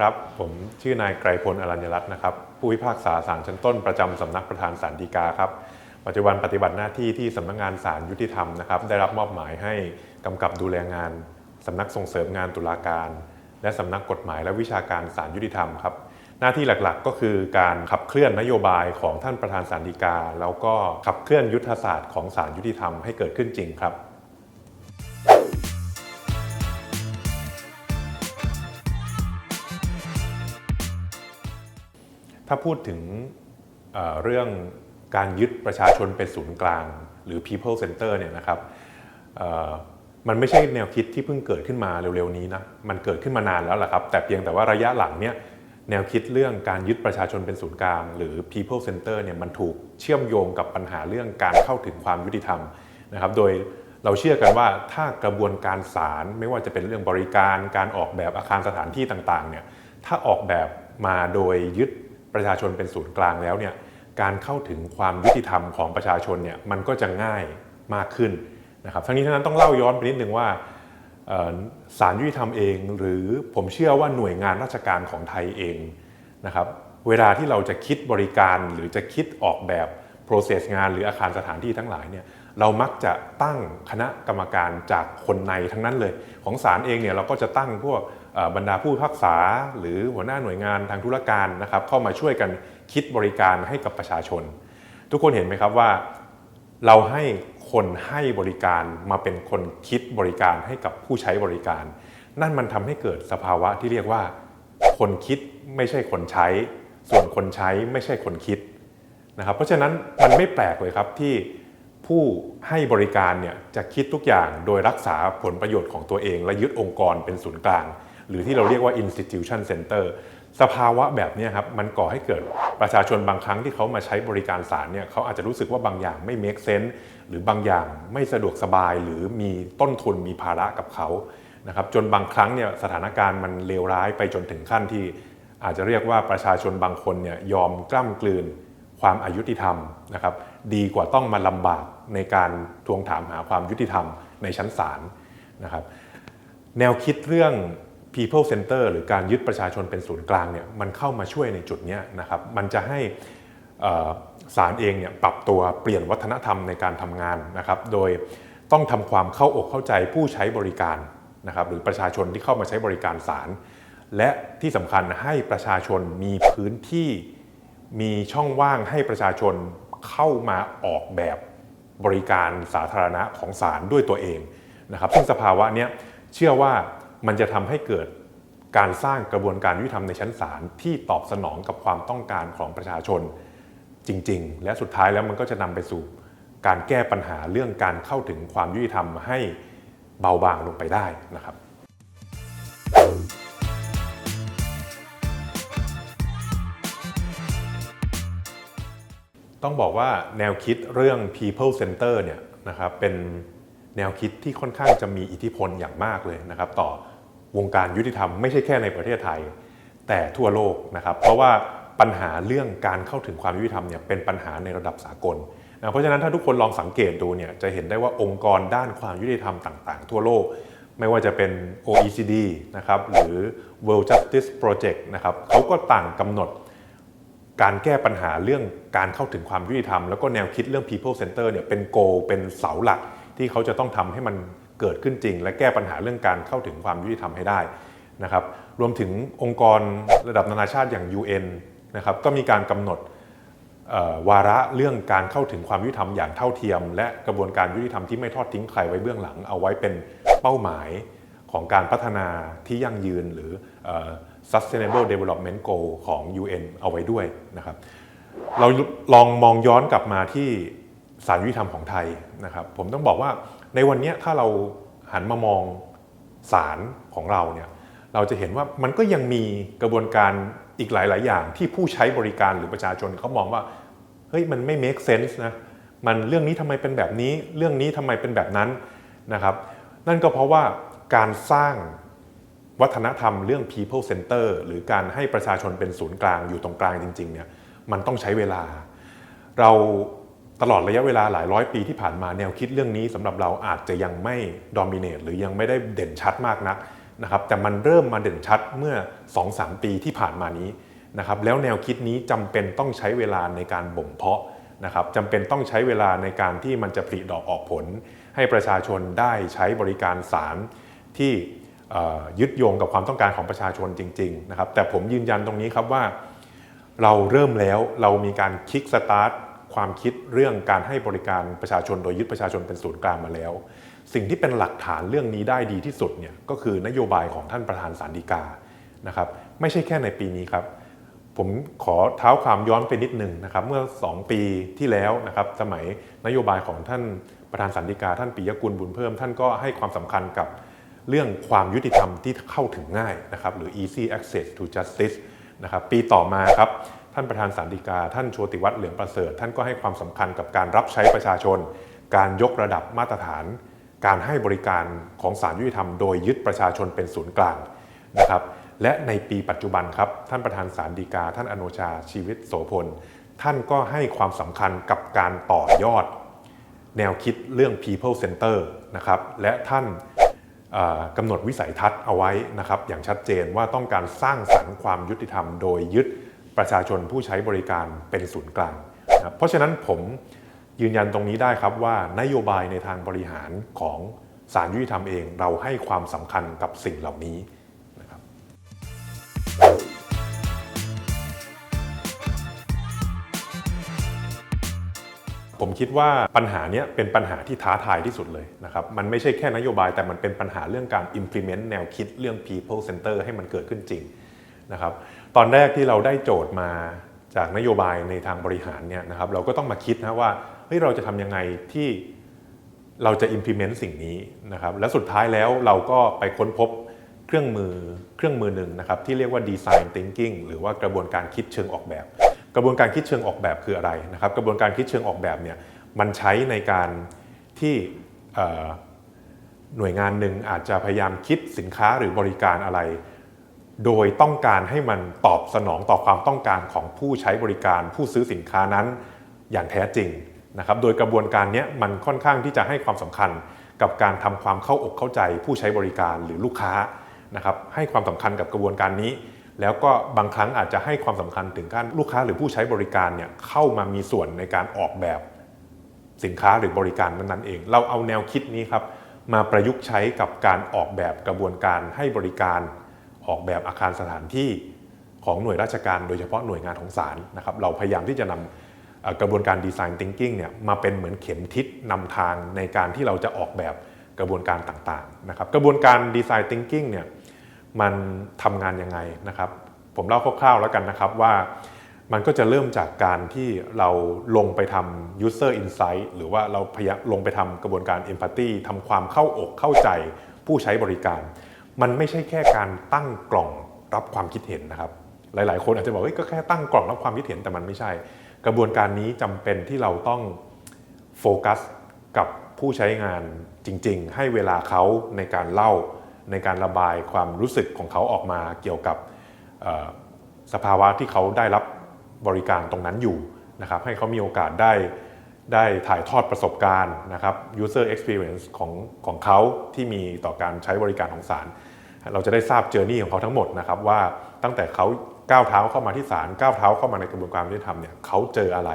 ครับ ผมชื่อนายไกรพลอรัญญรัตน์นะครับ ผู้พิพากษาศาลชั้นต้นประจำสำนักประธานศาลฎีกาครับ ปัจจุบันปฏิบัติหน้าที่ที่สำนักงานศาลยุติธรรมนะครับ ได้รับมอบหมายให้กำกับดูแลงานสำนักส่งเสริมงานตุลาการ และสำนักกฎหมายและวิชาการศาลยุติธรรมครับ หน้าที่หลักๆ ก็คือการขับเคลื่อนนโยบายของท่านประธานศาลฎีกา แล้วก็ขับเคลื่อนยุทธศาสตร์ของศาลยุติธรรมให้เกิดขึ้นจริงครับ ถ้าพูดถึงเเรื่องการยึดประชาชนเป็นศูนย์กลาง หรือ people center เนี่ยนะครับมันไม่ใช่แนวคิดที่เพิ่งเกิดขึ้นมาเร็วๆนี้นะมันเกิดขึ้นมานานแล้วแหละครับ แต่เพียงแต่ว่าระยะหลังเนี่ยแนวคิดเรื่องการยึดประชาชนเป็นศูนย์กลาง หรือ people center เนี่ยมันถูกเชื่อมโยงกับปัญหาเรื่องการเข้าถึงความยุติธรรมนะครับโดยเราเชื่อกันว่าถ้ากระบวนการศาลไม่ว่าจะเป็นเรื่องบริการการออกแบบอาคารสถานที่ต่างๆเนี่ยถ้าออกแบบมาโดยยึด ประชาชนเป็นศูนย์กลางแล้วเนี่ยการเข้าถึงความยุติธรรมของประชาชนเนี่ยมันก็จะง่ายมากขึ้นนะครับทั้งนี้ทั้งนั้นต้องเล่าย้อนไปนิดนึงว่าเอ่อศาลยุติธรรมเอง หรือผมเชื่อว่าหน่วยงานราชการของไทยเองนะครับเวลาที่เราจะคิดบริการหรือจะคิดออกแบบ process งานหรืออาคารสถานที่ทั้งหลายเนี่ยเรามักจะตั้งคณะกรรมการจากคนในทั้งนั้นเลย ของศาลเองเนี่ยเราก็จะตั้งพวก บรรดาผู้พิพากษาหรือหัวหน้าหน่วยงานทางธุรการนะครับเข้ามาช่วยกันคิดบริการให้กับประชาชน ทุกคนเห็นไหมครับว่า เราให้คนให้บริการมาเป็นคนคิดบริการให้กับผู้ใช้บริการ นั่นมันทำให้เกิดสภาวะที่เรียกว่า คนคิดไม่ใช่คนใช้ ส่วนคนใช้ไม่ใช่คนคิดนะครับเพราะฉะนั้นมันไม่แปลกเลยครับที่ผู้ให้บริการเนี่ยจะคิดทุกอย่างโดยรักษาผลประโยชน์ของตัวเอง และยึดองค์กรเป็นศูนย์กลาง หรือที่เราเรียกว่า institution center สภาวะแบบนี้ครับมันก่อให้เกิดประชาชนบางครั้งที่เขามาใช้บริการศาลเนี่ยเขาอาจจะรู้สึกว่าบางอย่างไม่ make sense หรือบางอย่างไม่สะดวกสบายหรือมีต้นทุนมีภาระกับเขานะครับจนบางครั้งเนี่ยสถานการณ์มันเลวร้ายไปจนถึงขั้นที่ อาจจะเรียกว่าประชาชนบางคนเนี่ยยอมกล้ำกลืนความอายุติธรรมนะครับดีกว่าต้องมาลำบากในการทวงถามหาความยุติธรรมในชั้นศาลนะครับแนวคิดเรื่อง people center หรือการยึดประชาชนเป็นศูนย์กลางเนี่ยมันเข้ามาช่วยในจุดนี้นะครับมันจะให้ศาลเองเนี่ยปรับตัวเปลี่ยนวัฒนธรรมในการทำงานนะครับโดยต้องทำความเข้าอกเข้าใจผู้ใช้บริการนะครับหรือประชาชนที่เข้ามาใช้บริการศาลและที่สำคัญให้ประชาชนมีพื้นที่มีช่องว่างให้ประชาชนเข้ามาออกแบบบริการสาธารณะของศาลด้วยตัวเองนะครับซึ่งสภาวะเนี้ยเชื่อว่า มันจะทำให้เกิดการสร้างกระบวนการยุติธรรมในชั้นศาลที่ตอบสนองกับความต้องการของประชาชนจริง ๆ และสุดท้ายแล้วมันก็จะนำไปสู่การแก้ปัญหาเรื่องการเข้าถึงความยุติธรรมให้เบาบางลงไปได้นะครับต้องบอกว่าแนวคิดเรื่อง people center เนี่ยนะครับเป็นแนวคิดที่ค่อนข้างจะมีอิทธิพลอย่างมากเลยนะครับ ต่อ วงการยุติธรรมไม่ใช่แค่ในประเทศไทย แต่ทั่วโลกนะครับ เพราะว่าปัญหาเรื่องการเข้าถึงความยุติธรรมเนี่ยเป็นปัญหาในระดับสากลนะเพราะฉะนั้นถ้าทุกคนลองสังเกตดูเนี่ยจะเห็นได้ว่าองค์กรด้านความยุติธรรมต่างๆ ทั่วโลก ไม่ว่าจะเป็น OECD นะครับหรือ World Justice Project นะครับเขาก็ต่างกำหนดการแก้ปัญหาเรื่องการเข้าถึงความยุติธรรม แล้วก็แนวคิดเรื่อง people center เนี่ยเป็นโก เป็นเสาหลักที่เขาจะต้องทำให้มัน เกิดขึ้นจริง และแก้ปัญหาเรื่องการเข้าถึงความยุติธรรมให้ได้นะครับรวมถึงองค์กรระดับนานาชาติอย่าง UN นะครับก็มีการกำหนดวาระเรื่องการเข้าถึงความยุติธรรมอย่างเท่าเทียม และกระบวนการยุติธรรมที่ไม่ทอดทิ้งใครไว้เบื้องหลัง เอาไว้เป็นเป้าหมายของการพัฒนาที่ยั่งยืนหรืออ Sustainable Development Goal ของ UN เอาไว้ด้วยนะครับเราลองมองย้อนกลับมาที่สารยุติธรรมของไทยนะครับผมต้องบอกว่า ในวันนี้ถ้าเราหันมามองศาลของเราเนี่ยเราจะเห็นว่ามันก็ยังมีกระบวนการอีกหลาย ๆ อย่างที่ผู้ใช้บริการหรือประชาชนเขามองว่าเฮ้ยมันไม่ make sense นะมันเรื่องนี้ทำไมเป็นแบบนี้ เรื่องนี้ทำไมเป็นแบบนั้นนะครับ นั่นก็เพราะว่าการสร้างวัฒนธรรมเรื่อง people center หรือการให้ประชาชนเป็นศูนย์กลางอยู่ตรงกลางจริง ๆ เนี่ยมันต้องใช้เวลา เรา ตลอดระยะเวลาหลายร้อยปีที่ผ่านมาแนวคิดเรื่องนี้สำหรับเราอาจจะยังไม่ dominate หรือยังไม่ได้เด่นชัดมากนักนะครับแต่มันเริ่มมาเด่นชัดเมื่อ 2-3 ปีที่ผ่านมานี้นะครับแล้วแนวคิดนี้จำเป็นต้องใช้เวลาในการบ่มเพาะนะครับจำเป็นต้องใช้เวลาในการที่มันจะผลิดอกออกผล ให้ประชาชนได้ใช้บริการสารที่ยึดโยงกับความต้องการของประชาชนจริงๆนะครับแต่ผมยืนยันตรงนี้ครับว่า เราเริ่มแล้วเรามีการคิกสตาร์ท ความคิดเรื่องการให้บริการประชาชนโดยยึดประชาชนเป็นศูนย์กลางมาแล้ว สิ่งที่เป็นหลักฐานเรื่องนี้ได้ดีที่สุดเนี่ยก็คือนโยบายของท่านประธานสารดีกานะครับไม่ใช่แค่ในปีนี้ครับ ผมขอเท้าความย้อนไปนิดหนึ่งนะครับเมื่อ 2 ปีที่แล้วนะครับสมัยนโยบายของท่านประธานสันติกาท่านปิยกุลบุญเพิ่ม ท่านก็ให้ความสำคัญกับเรื่องความยุติธรรมที่เข้าถึงง่ายนะครับหรือ easy access to justice นะครับปีต่อมาครับ ท่านประธานสันติกา ท่านโชติวัฒน์เหลืองประเสริฐ ท่านก็ให้ความสำคัญกับการรับใช้ประชาชน การยกระดับมาตรฐาน การให้บริการของศาลยุติธรรมโดยยึดประชาชนเป็นศูนย์กลางนะครับและในปีปัจจุบันครับ ท่านประธานศาลฎีกา ท่านอโนชาชีวิตโสพล ท่านก็ให้ความสำคัญกับการต่อยอด แนวคิดเรื่อง people center นะครับและท่านกำหนดวิสัยทัศน์เอาไว้นะครับอย่างชัดเจนว่าต้องการสร้างสรรค์ความยุติธรรมโดยยึด ประชาชนผู้ใช้บริการเป็นศูนย์กลางนะครับเพราะฉะนั้นผมยืนยันตรงนี้ได้ครับว่านโยบายในทางบริหารของศาลยุติธรรมเองเราให้ความสำคัญกับสิ่งเหล่านี้นะครับผมคิดว่าปัญหาเนี้ยเป็นปัญหาที่ท้าทายที่สุดเลยนะครับ มันไม่ใช่แค่นโยบายแต่มันเป็นปัญหาเรื่องการ implement แนวคิดเรื่อง people center ให้มันเกิดขึ้นจริงนะครับ ตอนแรกที่เราได้โจทย์มาจากนโยบายในทางบริหารเนี่ยนะครับเราก็ต้องมาคิดนะว่าเฮ้ยเราจะทำยังไงที่เราจะ implement สิ่งนี้นะครับและสุดท้ายแล้วเราก็ไปค้นพบเครื่องมือเครื่องมือหนึ่งนะครับที่เรียกว่า design thinking หรือว่ากระบวนการคิดเชิงออกแบบ กระบวนการคิดเชิงออกแบบคืออะไรนะครับกระบวนการคิดเชิงออกแบบเนี่ยมันใช้ในการที่หน่วยงานหนึ่งอาจจะพยายามคิดสินค้าหรือบริการอะไร โดยต้องการให้มันตอบสนองต่อความต้องการของผู้ใช้บริการผู้ซื้อสินค้านั้นอย่างแท้จริงนะครับ โดยกระบวนการนี้มันค่อนข้างที่จะให้ความสำคัญกับการทำความเข้าอกเข้าใจผู้ใช้บริการหรือลูกค้านะครับให้ความสำคัญกับกระบวนการนี้ แล้วก็บางครั้งอาจจะให้ความสำคัญถึงการลูกค้าหรือผู้ใช้บริการเนี่ยเข้ามามีส่วนในการออกแบบสินค้าหรือบริการนั้นๆเอง เราเอาแนวคิดนี้ครับมาประยุกต์ใช้กับการออกแบบกระบวนการให้บริการ ออกแบบอาคารสถานที่ของหน่วยราชการโดยเฉพาะหน่วยงานของศาลนะครับเราพยายามที่จะนำเอ่อกระบวนการดีไซน์ thinking เนี่ยมาเป็นเหมือนเข็มทิศนำทางในการที่เราจะออกแบบกระบวนการต่างๆนะครับกระบวนการดีไซน์ thinking เนี่ยมันทำงานยังไงนะครับ ผมเล่าคร่าวๆแล้วกันนะครับว่ามันก็จะเริ่มจากการที่เราลงไปทำ user insight หรือว่าเราพยายามลงไปทำกระบวนการ empathy ทำความเข้าอกเข้าใจผู้ใช้บริการ มันไม่ใช่แค่การตั้งกล่องรับความคิดเห็นนะครับ หลาย ๆ คนอาจจะบอกเฮ้ยก็แค่ตั้งกล่องรับความคิดเห็นแต่มันไม่ใช่ กระบวนการนี้จำเป็นที่เราต้องโฟกัสกับผู้ใช้งานจริง ๆ ให้เวลาเขาในการเล่าในการระบายความรู้สึกของเขาออกมาเกี่ยวกับสภาวะที่เขาได้รับบริการตรงนั้นอยู่นะครับ ให้เขามีโอกาสได้ ได้ถ่ายทอดประสบการณ์นะครับ user experience ของของเขาที่มีต่อการใช้บริการของศาลเราจะได้ทราบเจอร์นี่ของเขาทั้งหมดนะครับว่าตั้งแต่เขาก้าวเท้าเข้ามาที่ศาลก้าวเท้าเข้ามาในกระบวนการยุติธรรมเนี่ยเขาเจออะไร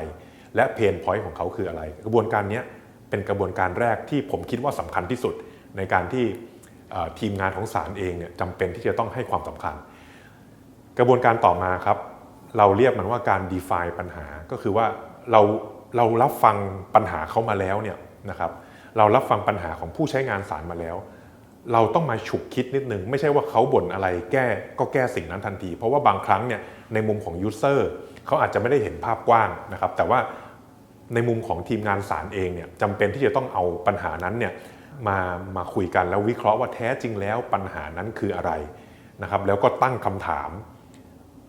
และเพนพอยต์ของเขาคืออะไร กระบวนการนี้เป็นกระบวนการแรกที่ผมคิดว่าสำคัญที่สุดในการที่ทีมงานของศาลเองเนี่ยจำเป็นที่จะต้องให้ความสำคัญ กระบวนการต่อมาครับ เราเรียกมันว่าการ define ปัญหาก็คือว่าเรา เรารับฟังปัญหาเขามาแล้วเนี่ยนะครับเรารับฟังปัญหาของผู้ใช้งานสารมาแล้ว เราต้องมาฉุกคิดนิดนึง ไม่ใช่ว่าเขาบ่นอะไรแก้ก็แก้สิ่งนั้นทันที เพราะว่าบางครั้งเนี่ยในมุมของยูเซอร์เขาอาจจะไม่ได้เห็นภาพกว้างนะครับ แต่ว่าในมุมของทีมงานสารเองเนี่ยจำเป็นที่จะต้องเอาปัญหานั้นเนี่ยมามาคุยกันแล้ววิเคราะห์ว่าแท้จริงแล้วปัญหานั้นคืออะไรนะครับ แล้วก็ตั้งคำถาม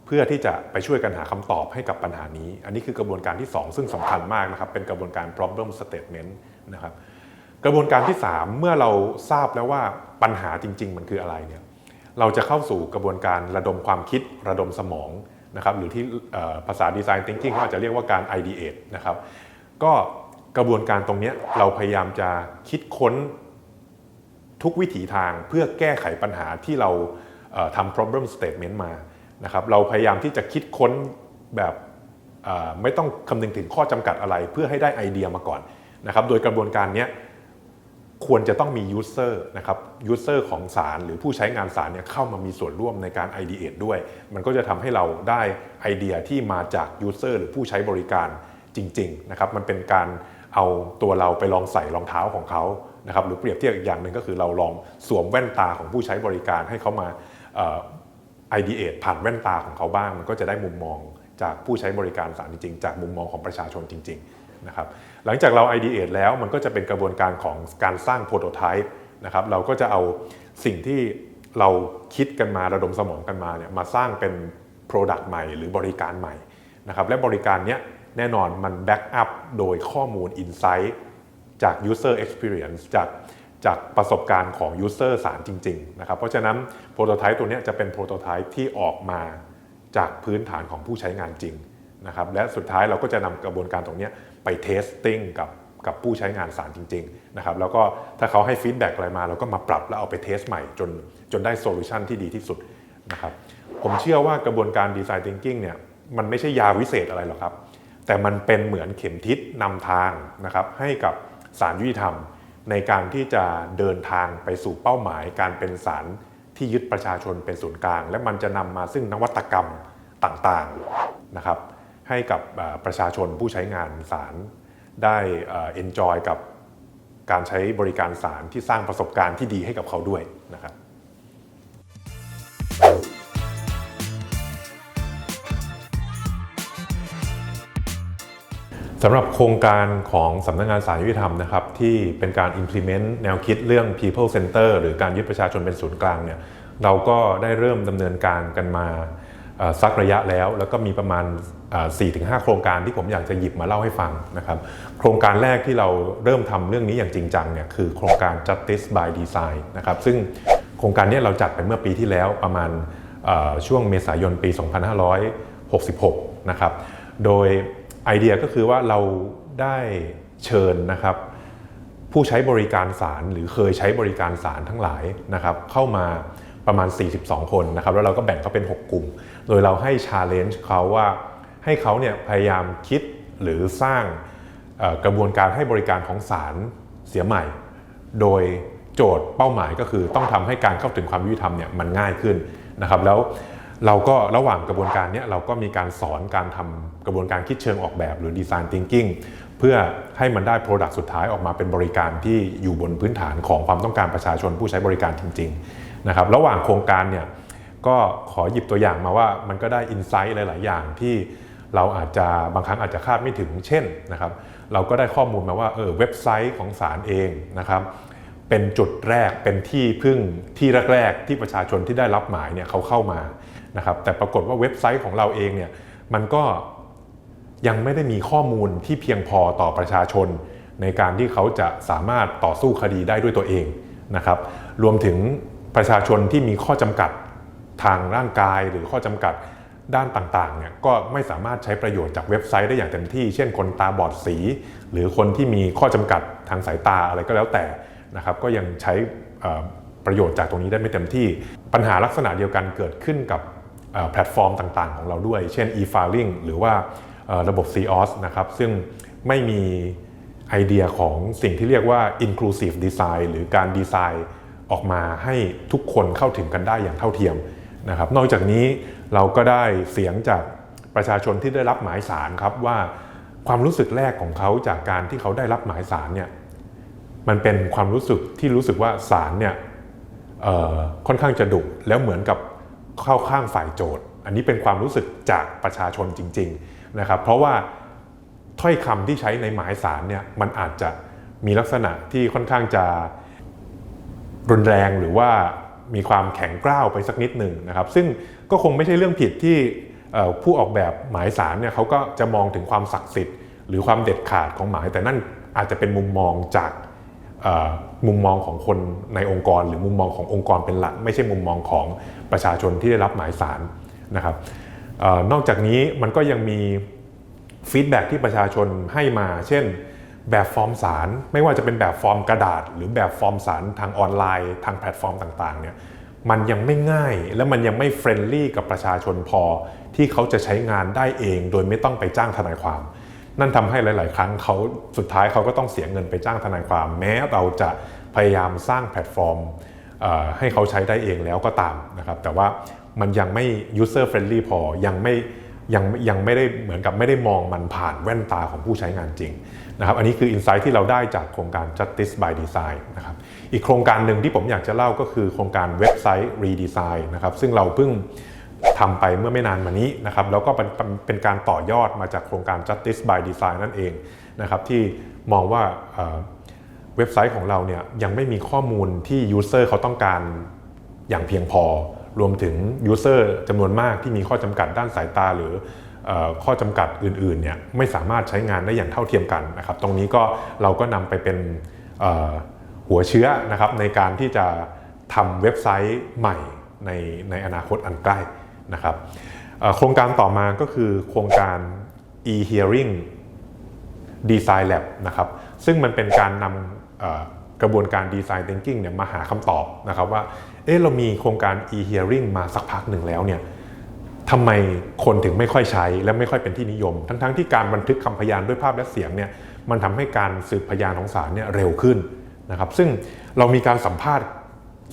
เพื่อที่จะไปช่วยกันหาคำตอบให้กับปัญหานี้ อันนี้คือกระบวนการที่ 2 ซึ่งสำคัญมากนะครับ เป็นกระบวนการ problem statement นะครับ กระบวนการที่ 3 เมื่อเราทราบแล้วว่าปัญหาจริง ๆ มันคืออะไรเนี่ย เราจะเข้าสู่กระบวนการระดมความคิดระดมสมองนะครับ หรือที่ภาษา design thinking เขาอาจจะเรียกว่าการ ideate นะครับ ก็กระบวนการตรงนี้เราพยายามจะคิดค้นทุกวิถีทางเพื่อแก้ไขปัญหาที่เราทำ problem statement มา นะครับเราพยายามที่จะคิดค้นแบบไม่ต้องคำนึงถึงข้อจำกัดอะไร เพื่อให้ได้ไอเดียมาก่อนนะครับโดยกระบวนการนี้ควรจะต้องมี user นะครับ user ของสารหรือผู้ใช้งานสารเนี่ยเข้ามามีส่วนร่วมในการ ideate ด้วย มันก็จะทำให้เราได้ไอเดียที่มาจาก user หรือผู้ใช้บริการจริงๆนะครับมันเป็นการเอาตัวเราไปลองใส่รองเท้าของเขานะครับหรือเปรียบเทียบอีกอย่างหนึ่งก็คือเราลองสวมแว่นตาของผู้ใช้บริการให้เขามา ideate ผ่านแว่นตาของเขาบ้าง มันก็จะได้มุมมองจากผู้ใช้บริการสารจริงๆ จากมุมมองของประชาชนจริงๆนะครับหลังจากเรา ideate แล้วมันก็จะเป็นกระบวนการของการสร้าง prototype นะครับเราก็จะเอาสิ่งที่เราคิดกันมาระดมสมองกันมาเนี่ยมาสร้างเป็น product ใหม่หรือบริการใหม่นะครับและบริการเนี้ยแน่นอนมัน back up โดยข้อมูล insight จาก user experience จาก จากประสบการณ์ของ user สารจริงๆนะครับเพราะฉะนั้น prototype ตัวนี้จะเป็น prototype ที่ออกมาจากพื้นฐานของผู้ใช้งานจริงนะครับและสุดท้ายเราก็จะนำกระบวนการตรงนี้ไป testing กับกับผู้ใช้งานสารจริงๆนะครับแล้วก็ถ้าเขาให้ feedback อะไรมาเราก็มาปรับแล้วเอาไปเทสใหม่จนจนได้โซลูชันที่ดีที่สุดนะครับผมเชื่อว่ากระบวนการ design thinking เนี่ยมันไม่ใช่ยาวิเศษอะไรหรอกครับ แต่มันเป็นเหมือนเข็มทิศนำทางนะครับให้กับสารยุติธรรม ในการที่จะเดินทางไปสู่เป้าหมาย การเป็นสารที่ยึดประชาชนเป็นศูนย์กลาง และมันจะนำมาซึ่งนวัตกรรมต่างๆนะครับให้กับประชาชนผู้ใช้งานสารได้เอ่อ enjoy กับการใช้บริการสารที่สร้างประสบการณ์ที่ดีให้กับเขาด้วยนะครับ สำหรับโครงการของสำนักงานสารยุติธรรมนะครับที่เป็นการ implement แนวคิดเรื่อง people center หรือการยึดประชาชนเป็นศูนย์กลางเนี่ยเราก็ได้เริ่มดำเนินการกันมาสักระยะแล้ว แล้วก็มีประมาณ 4-5 โครงการที่ผมอยากจะหยิบมาเล่าให้ฟังนะครับโครงการแรกที่เราเริ่มทำเรื่องนี้อย่างจริงจังเนี่ยคือโครงการ justice by design นะครับซึ่งโครงการนี้เราจัดไปเมื่อปีที่แล้วประมาณช่วงเมษายนปี 2566 นะครับโดย ไอเดียก็คือว่าเราได้เชิญนะครับ ผู้ใช้บริการศาลหรือเคยใช้บริการศาลทั้งหลายนะครับ เข้ามาประมาณ 42 คนนะครับ แล้วเราก็แบ่งเขาเป็น 6 กลุ่ม โดยเราให้ชาเลนจ์เขาว่าให้เขาเนี่ยพยายามคิดหรือสร้างกระบวนการให้บริการของศาลเสียใหม่ โดยโจทย์เป้าหมายก็คือต้องทำให้การเข้าถึงความยุติธรรมเนี่ยมันง่ายขึ้นนะครับแล้ว เราก็ระหว่างกระบวนการนี้เราก็มีการสอนการทำกระบวนการคิดเชิงออกแบบหรือ Design Thinking เพื่อให้มันได้ Product สุดท้ายออกมาเป็นบริการที่อยู่บนพื้นฐานของความต้องการประชาชนผู้ใช้บริการจริงๆนะครับระหว่างโครงการเนี่ยก็ขอหยิบตัวอย่างมาว่ามันก็ได้อินไซต์หลาย ๆ อย่างที่เราอาจจะบางครั้งอาจจะคาดไม่ถึงเช่นนะครับเราก็ได้ข้อมูลมาว่าเออเว็บไซต์ของศาลเองนะครับเป็นจุดแรกเป็นที่พึ่งที่แรก ๆ ที่ประชาชนที่ได้รับหมายเนี่ยเขาเข้ามา นะครับแต่ปรากฏว่าเว็บไซต์ของเราเองเนี่ยมันก็ยังไม่ได้มีข้อมูลที่เพียงพอต่อประชาชน ในการที่เขาจะสามารถต่อสู้คดีได้ด้วยตัวเองนะครับรวมถึงประชาชนที่มีข้อจำกัดทางร่างกายหรือข้อจำกัดด้านต่างๆเนี่ยก็ไม่สามารถใช้ประโยชน์จากเว็บไซต์ได้อย่างเต็มที่ เช่นคนตาบอดสี หรือคนที่มีข้อจำกัดทางสายตาอะไรก็แล้วแต่นะครับก็ยังใช้ประโยชน์จากตรงนี้ได้ไม่เต็มที่ ปัญหาลักษณะเดียวกันเกิดขึ้นกับ แพลตฟอร์มต่างๆ ของเราด้วย เช่น e-filing หรือว่าระบบ COS นะครับซึ่งไม่มีไอเดียของสิ่งที่เรียกว่า inclusive design หรือการดีไซน์ออกมาให้ทุกคนเข้าถึงกันได้อย่างเท่าเทียมนะครับ นอกจากนี้เราก็ได้เสียงจากประชาชนที่ได้รับหมายสารครับว่าความรู้สึกแรกของเขาจากการที่เขาได้รับหมายสารเนี่ยมันเป็นความรู้สึกที่รู้สึกว่าศาลเนี่ยค่อนข้างจะดุแล้วเหมือนกับ เข้าข้างฝ่ายโจทย์ อันนี้เป็นความรู้สึกจากประชาชนจริงๆนะครับเพราะว่าถ้อยคำที่ใช้ในหมายสารเนี่ยมันอาจจะมีลักษณะที่ค่อนข้างจะรุนแรงหรือว่ามีความแข็งกร้าวไปสักนิดหนึ่งนะครับ ซึ่งก็คงไม่ใช่เรื่องผิดที่ผู้ออกแบบหมายสารเนี่ยเขาก็จะมองถึงความศักดิ์สิทธิ์หรือความเด็ดขาดของหมายแต่นั่นอาจจะเป็นมุมมองจาก มุมมองของคนในองค์กร หรือมุมมองขององค์กรเป็นหลัก ไม่ใช่มุมมองของประชาชนที่ได้รับหมายสารนะครับออนอกจากนี้มันก็ยังมีฟีดแบ็กที่ประชาชนให้มา เช่น แบบฟอร์มสาร ไม่ว่าจะเป็นแบบฟอร์มกระดาษ หรือแบบฟอร์มสารทางออนไลน์ ทางแพลตฟอร์มต่างๆเนี่ยมันยังไม่ง่ายและมันยังไม่เฟรนลี่กับประชาชนพอที่เขาจะใช้งานได้เอง โดยไม่ต้องไปจ้างทนายความ นั่นทำให้หลาย ๆ ครั้งเขาสุดท้ายเขาก็ต้องเสียเงินไปจ้างทนายความ แม้เราจะพยายามสร้างแพลตฟอร์มให้เขาใช้ได้เองแล้วก็ตามนะครับแต่ว่ามันยังไม่ user friendly พอยังไม่ยังยังไม่ได้เหมือนกับไม่ได้มองมันผ่านแว่นตาของผู้ใช้งานจริงนะครับอันนี้คืออินไซต์ที่เราได้จากโครงการ justice by design นะครับอีกโครงการหนึ่งที่ผมอยากจะเล่าก็คือโครงการเว็บไซต์ redesign นะครับซึ่งเราเพิ่ง ทำไปเมื่อไม่นานมานี้นะครับแล้วก็เป็นเป็นการต่อยอดมาจากโครงการ justice by design นั่นเองนะครับที่มองว่าเว็บไซต์ของเราเนี่ยยังไม่มีข้อมูลที่ user เขาต้องการอย่างเพียงพอ รวมถึง user จำนวนมากที่มีข้อจำกัดด้านสายตาหรือข้อจำกัดอื่นๆเนี่ยไม่สามารถใช้งานได้อย่างเท่าเทียมกันนะครับตรงนี้ก็เราก็นำไปเป็นหัวเชื้อนะครับในการที่จะทำเว็บไซต์ใหม่ในในอนาคตอันใกล้ นะครับโครงการต่อมาก็คือโครงการ e-hearing design lab นะครับซึ่งมันเป็นการนำกระบวนการ design thinking เนี่ยมาหาคำตอบนะครับว่าเอ๊ะเรามีโครงการ e-hearing มาสักพักหนึ่งแล้วเนี่ยทำไมคนถึงไม่ค่อยใช้และไม่ค่อยเป็นที่นิยม ทั้งๆทที่การบันทึกคำพยานด้วยภาพและเสียงเนี่ยมันทำให้การสืบพยานของศาลเนี่ยเร็วขึ้นนะครับซึ่งเรามีการสัมภาษณ์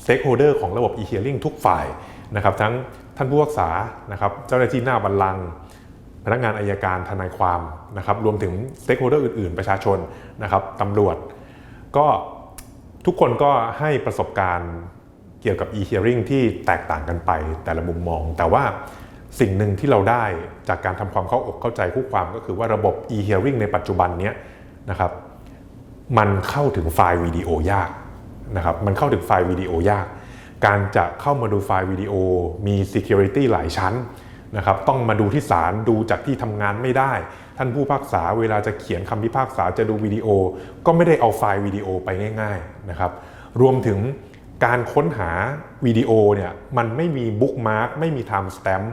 stakeholder ของระบบ e-hearing ทุกฝ่ายนะครับทั้ง ท่านผู้พิพากษานะครับเจ้าหน้าที่หน้าบัลลังก์พนักงานอายการทนายความนะครับรวมถึง stakeholder อื่นๆ ประชาชนนะครับตำรวจ ก็ทุกคนก็ให้ประสบการณ์เกี่ยวกับ e-hearing ที่แตกต่างกันไปแต่ละมุมมอง แต่ว่าสิ่งหนึ่งที่เราได้จากการทำความเข้าอกเข้าใจคู่ความก็คือว่าระบบ e-hearing ในปัจจุบันนี้นะครับมันเข้าถึงไฟล์วิดีโอยากนะครับมันเข้าถึงไฟล์วิดีโอยาก การจะเข้ามาดูไฟล์วิดีโอมี Security หลายชั้นนะครับต้องมาดูที่ศาลดูจากที่ทำงานไม่ได้ ท่านผู้พิพากษาเวลาจะเขียนคำพิพากษาจะดูวิดีโอ ก็ไม่ได้เอาไฟล์วิดีโอไปง่ายๆนะครับรวมถึงการค้นหาวิดีโอเนี่ยมันไม่มีบุ๊กมาร์กไม่มี time stamp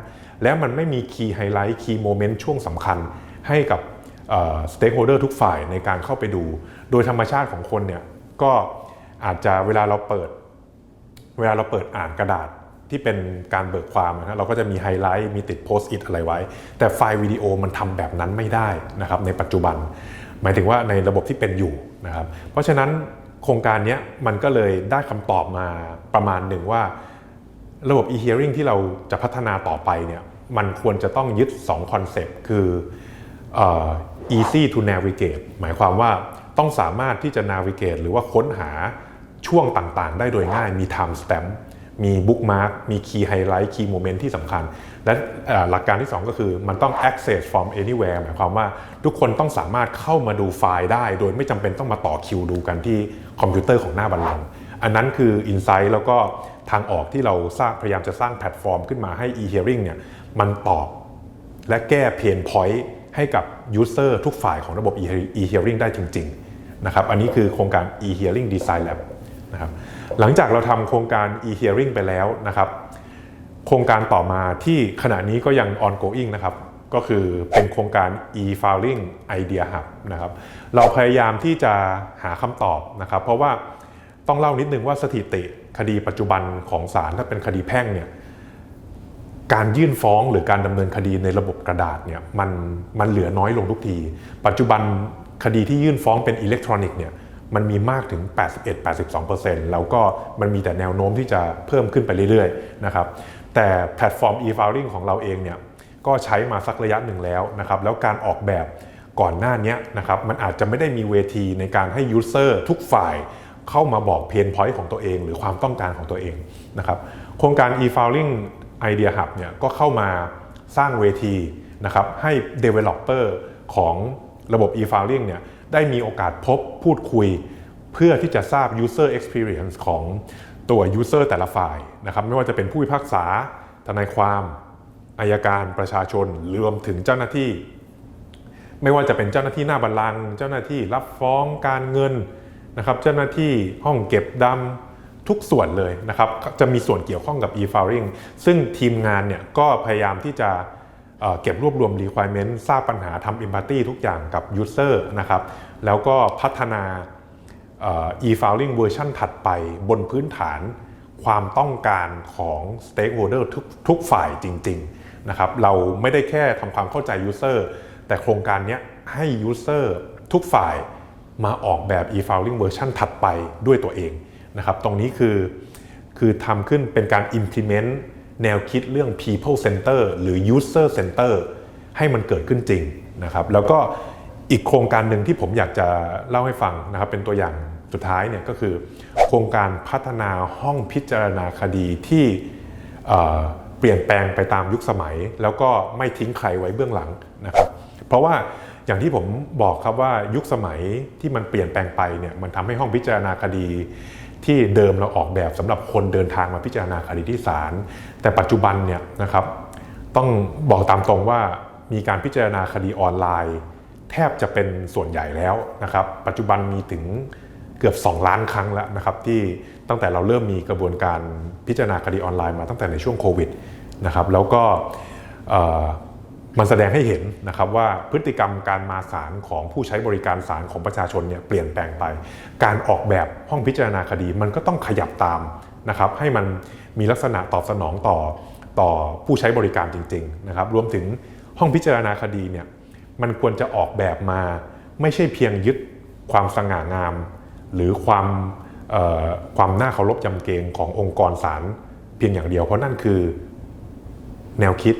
และมันไม่มีคีย์ไฮไลท์คีย์โมเมนต์ช่วงสำคัญให้กับสเต็กโฮเดอร์ทุกฝ่ายในการเข้าไปดู โดยธรรมชาติของคนเนี่ยก็อาจจะเวลาเราเปิด เวลาเราเปิดอ่านกระดาษที่เป็นการเบิกความนะเราก็จะมีไฮไลท์มีติดโพสต์อิทอะไรไว้ แต่ไฟล์วิดีโอมันทำแบบนั้นไม่ได้นะครับในปัจจุบัน หมายถึงว่าในระบบที่เป็นอยู่นะครับเพราะฉะนั้นโครงการนี้มันก็เลยได้คำตอบมาประมาณหนึ่งว่า ระบบ e-hearing ที่เราจะพัฒนาต่อไปเนี่ยมันควรจะต้องยึด2คอนเซปต์คืออ easy to navigate หมายความว่าต้องสามารถที่จะ navigate หรือว่าค้นหา ช่วงต่างๆ ได้โดยง่ายมี time stamp มี bookmark มี key highlight key moment ที่สำคัญ และหลักการที่ 2 ก็คือมันต้อง access from anywhere หมายความว่าทุกคนต้องสามารถเข้ามาดูไฟล์ได้ โดยไม่จำเป็นต้องมาต่อคิวดูกันที่คอมพิวเตอร์ของหน้าบัลลังก์อันนั้นคือ insight แล้วก็ทางออกที่เราสร้างพยายามจะสร้างแพลตฟอร์มขึ้นมาให้ e-hearing เนี่ยมันตอบและแก้เพนพอยต์ให้กับ User ทุกฝ่ายของระบบ e-hearing ได้จริง ๆ นะครับ อันนี้คือโครงการ e-hearing design lab นะครับหลังจากเราทำโครงการ e-hearing ไปแล้วนะครับ โครงการต่อมาที่ขณะนี้ก็ยัง ongoing นะครับ ก็คือเป็นโครงการ e-filing idea hub นะครับ เราพยายามที่จะหาคำตอบนะครับ เพราะว่าต้องเล่านิดนึงว่าสถิติคดีปัจจุบันของศาลถ้าเป็นคดีแพ่งเนี่ยการยื่นฟ้องหรือการดำเนินคดีในระบบกระดาษเนี่ยมันมันเหลือน้อยลงทุกที ปัจจุบันคดีที่ยื่นฟ้องเป็นอิเล็กทรอนิกส์เนี่ย มันมีมากถึง 81-82%แล้วก็มันมีแต่แนวโน้มที่จะเพิ่มขึ้นไปเรื่อยๆนะครับแต่แพลตฟอร์ม e-filing ของเราเองเนี่ยก็ใช้มาสักระยะหนึ่งแล้วนะครับแล้วการออกแบบก่อนหน้านี้นะครับมันอาจจะไม่ได้มีเวทีในการให้ user ทุกฝ่ายเข้ามาบอกเพนพอยต์ของตัวเอง หรือความต้องการของตัวเองนะครับโครงการ e-filing Idea Hub เนี่ยก็เข้ามาสร้างเวทีนะครับให้ Developer ของระบบ e-filing เนี่ย ได้มีโอกาสพบพูดคุย เพื่อที่จะทราบ user experience ของตัว user แต่ละฝ่ายนะครับไม่ว่าจะเป็นผู้พิพากษาทนายความอายการประชาชนรวมถึงเจ้าหน้าที่ ไม่ว่าจะเป็นเจ้าหน้าที่หน้าบัลลังก์เจ้าหน้าที่รับฟ้องการเงินนะครับเจ้าหน้าที่ห้องเก็บดำทุกส่วนเลยนะครับจะมีส่วนเกี่ยวข้องกับ e-filing ซึ่งทีมงานเนี่ยก็พยายามที่จะ เก็บรวบรวม requirement ทราบปัญหาทำ empathy ทุกอย่างกับ user นะครับ แล้วก็พัฒนา e-filing เวอร์ชันถัดไปบนพื้นฐานความต้องการของ stakeholder ทุกทุกฝ่ายจริง ๆ นะครับ เราไม่ได้แค่ทำความเข้าใจ user แต่โครงการนี้ให้ user ทุกฝ่ายมาออกแบบ e-filing เวอร์ชันถัดไปด้วยตัวเองนะครับ ตรงนี้คือคือทำขึ้นเป็นการ implement แนวคิดเรื่อง people center หรือ user center ให้มันเกิดขึ้นจริงนะครับ แล้วก็อีกโครงการหนึ่งที่ผมอยากจะเล่าให้ฟังนะครับ เป็นตัวอย่างสุดท้ายเนี่ยก็คือ โครงการพัฒนาห้องพิจารณาคดีที่เปลี่ยนแปลงไปตามยุคสมัย แล้วก็ไม่ทิ้งใครไว้เบื้องหลังนะครับ เพราะว่า อย่างที่ผมบอกครับว่ายุคสมัยที่มันเปลี่ยนแปลงไปเนี่ยมันทำให้ห้องพิจารณาคดีที่เดิมเราออกแบบสำหรับคนเดินทางมาพิจารณาคดีที่ศาลแต่ปัจจุบันเนี่ยนะครับ ต้องบอกตามตรงว่ามีการพิจารณาคดีออนไลน์ แทบจะเป็นส่วนใหญ่แล้วนะครับ ปัจจุบันมีถึงเกือบ 2 ล้านครั้งแล้วนะครับ ที่ตั้งแต่เราเริ่มมีกระบวนการพิจารณาคดีออนไลน์มาตั้งแต่ในช่วงโควิดนะครับ แล้วก็ มันแสดงให้เห็นนะครับว่าพฤติกรรมการมาศาลของผู้ใช้บริการศาลของประชาชนเนี่ยเปลี่ยนแปลงไป การออกแบบห้องพิจารณาคดีมันก็ต้องขยับตามนะครับให้มันมีลักษณะตอบสนองต่อต่อผู้ใช้บริการจริงๆนะครับรวมถึงห้องพิจารณาคดีเนี่ยมันควรจะออกแบบมาไม่ใช่เพียงยึดความสง่างาม หรือความความน่าเคารพยำเกรงขององค์กรศาลเพียงอย่างเดียว เพราะนั่นคือแนวคิด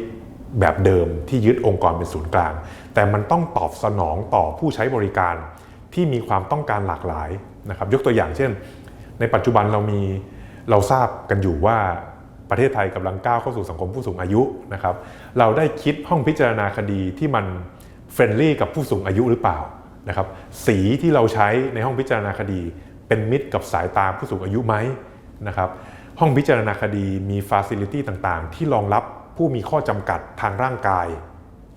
แบบเดิมที่ยึดองค์กรเป็นศูนย์กลาง แต่มันต้องตอบสนองต่อผู้ใช้บริการที่มีความต้องการหลากหลายนะครับ ยกตัวอย่างเช่น ในปัจจุบันเรามีเราทราบกันอยู่ว่าประเทศไทยกำลังก้าวเข้าสู่สังคมผู้สูงอายุนะครับ เราได้คิดห้องพิจารณาคดีที่มันเฟรนลี่กับผู้สูงอายุหรือเปล่านะครับ สีที่เราใช้ในห้องพิจารณาคดีเป็นมิตรกับสายตาผู้สูงอายุไหมนะครับ ห้องพิจารณาคดีมีฟ a ซิลิตี้ต่างๆ ที่รองรับ ผู้มีข้อจำกัดทางร่างกาย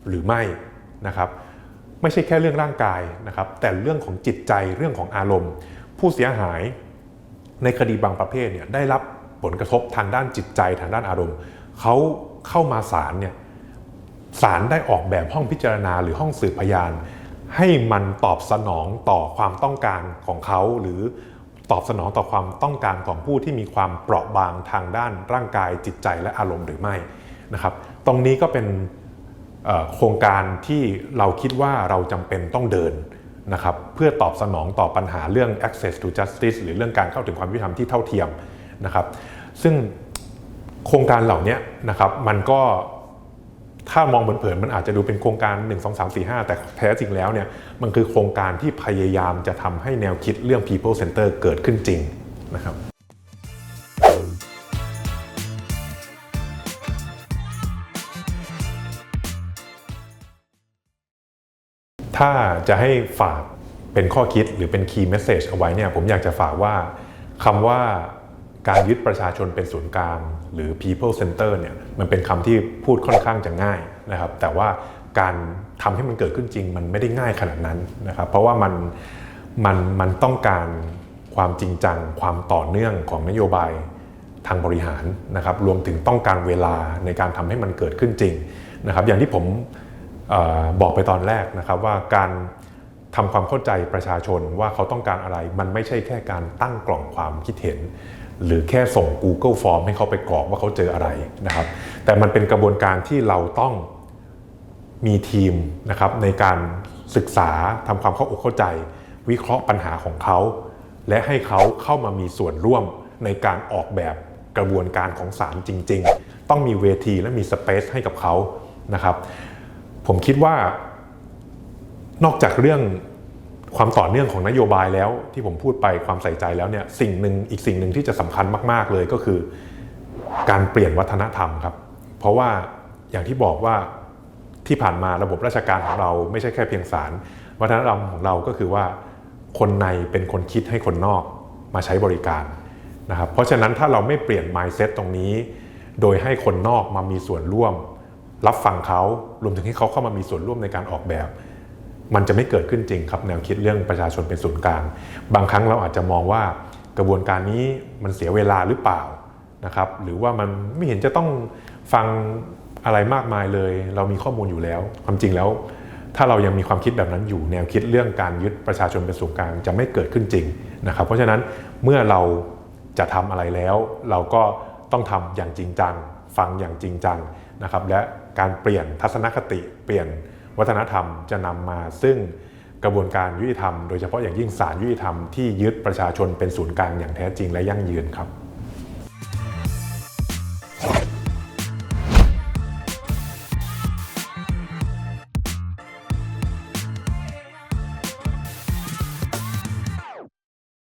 หรือไม่นะครับไม่ใช่แค่เรื่องร่างกายนะครับแต่เรื่องของจิตใจเรื่องของอารมณ์ ผู้เสียหายในคดีบางประเภทเนี่ยได้รับผลกระทบทางด้านจิตใจทางด้านอารมณ์เขาเข้ามาศาลเนี่ยศาลได้ออกแบบห้องพิจารณาหรือห้องสืบพยาน ให้มันตอบสนองต่อความต้องการของเขา หรือตอบสนองต่อความต้องการของผู้ที่มีความเปราะบางทางด้านร่างกายจิตใจและอารมณ์หรือไม่ นะครับตรงนี้ก็เป็นโครงการที่เราคิดว่าเราจำเป็นต้องเดินนะครับเพื่อตอบสนองต่อปัญหาเรื่อง access to justice หรือเรื่องการเข้าถึงความยุติธรรมที่เท่าเทียมนะครับซึ่งโครงการเหล่านี้นะครับมันก็ถ้ามองเผินๆมันอาจจะดูเป็นโครงการ 1 2 3 4 5 แต่แท้จริงแล้วเนี่ยมันคือโครงการที่พยายามจะทำให้แนวคิดเรื่อง people center เกิดขึ้นจริงนะครับ ถ้าจะให้ฝากเป็นข้อคิดหรือเป็น key message เอาไว้เนี่ยผมอยากจะฝากว่าคำว่าการยึดประชาชนเป็นศูนย์กลางหรือ people center เนี่ยมันเป็นคำที่พูดค่อนข้างจะง่ายนะครับ แต่ว่าการทำให้มันเกิดขึ้นจริง มันไม่ได้ง่ายขนาดนั้นนะครับ เพราะว่ามันมันมันต้องการความจริงจัง ความต่อเนื่องของนโยบายทางบริหารนะครับ รวมถึงต้องการเวลาในการทำให้มันเกิดขึ้นจริงนะครับ อย่างที่ผม บอกไปตอนแรกนะครับว่าการทำความเข้าใจประชาชนว่าเขาต้องการอะไร มันไม่ใช่แค่การตั้งกล่องความคิดเห็น หรือแค่ส่ง Google Form ให้เขาไปกรอกว่าเขาเจออะไรนะครับ แต่มันเป็นกระบวนการที่เราต้องมีทีมนะครับในการศึกษาทำความเข้าอกเข้าใจ วิเคราะห์ปัญหาของเขา และให้เขาเข้ามามีส่วนร่วมในการออกแบบกระบวนการของศาลจริง ๆ ต้องมีเวทีและมีสเปซให้กับเขานะครับ ผมคิดว่านอกจากเรื่องความต่อเนื่องของนโยบายแล้ว ที่ผมพูดไปความใส่ใจแล้วเนี่ยสิ่งหนึ่งอีกสิ่งหนึ่งที่จะสำคัญมาก ๆ เลยก็คือ การเปลี่ยนวัฒนธรรมครับ เพราะว่าอย่างที่บอกว่าที่ผ่านมาระบบราชการของเราไม่ใช่แค่เพียงศาลวัฒนธรรมของเราก็คือว่าคนในเป็นคนคิดให้คนนอกมาใช้บริการนะครับเพราะฉะนั้นถ้าเราไม่เปลี่ยน mindset ตรงนี้ โดยให้คนนอกมามีส่วนร่วม รับฟังเขารวมถึงให้เขาเข้ามามีส่วนร่วมในการออกแบบ มันจะไม่เกิดขึ้นจริงครับ แนวคิดเรื่องประชาชนเป็นศูนย์กลางบางครั้งเราอาจจะมองว่ากระบวนการนี้มันเสียเวลาหรือเปล่านะครับ หรือว่ามันไม่เห็นจะต้องฟังอะไรมากมายเลย เรามีข้อมูลอยู่แล้ว ความจริงแล้ว ถ้าเรายังมีความคิดแบบนั้นอยู่ แนวคิดเรื่องการยึดประชาชนเป็นศูนย์กลางจะไม่เกิดขึ้นจริงนะครับ เพราะฉะนั้นเมื่อเราจะทำอะไรแล้ว เราก็ต้องทำอย่างจริงจัง ฟังอย่างจริงจังนะครับ และ การเปลี่ยนทัศนคติ เปลี่ยนวัฒนธรรมจะนำมา ซึ่งกระบวนการยุติธรรม โดยเฉพาะอย่างยิ่งศาลยุติธรรมที่ยึดประชาชนเป็นศูนย์กลางอย่างแท้จริงและยั่งยืนครับ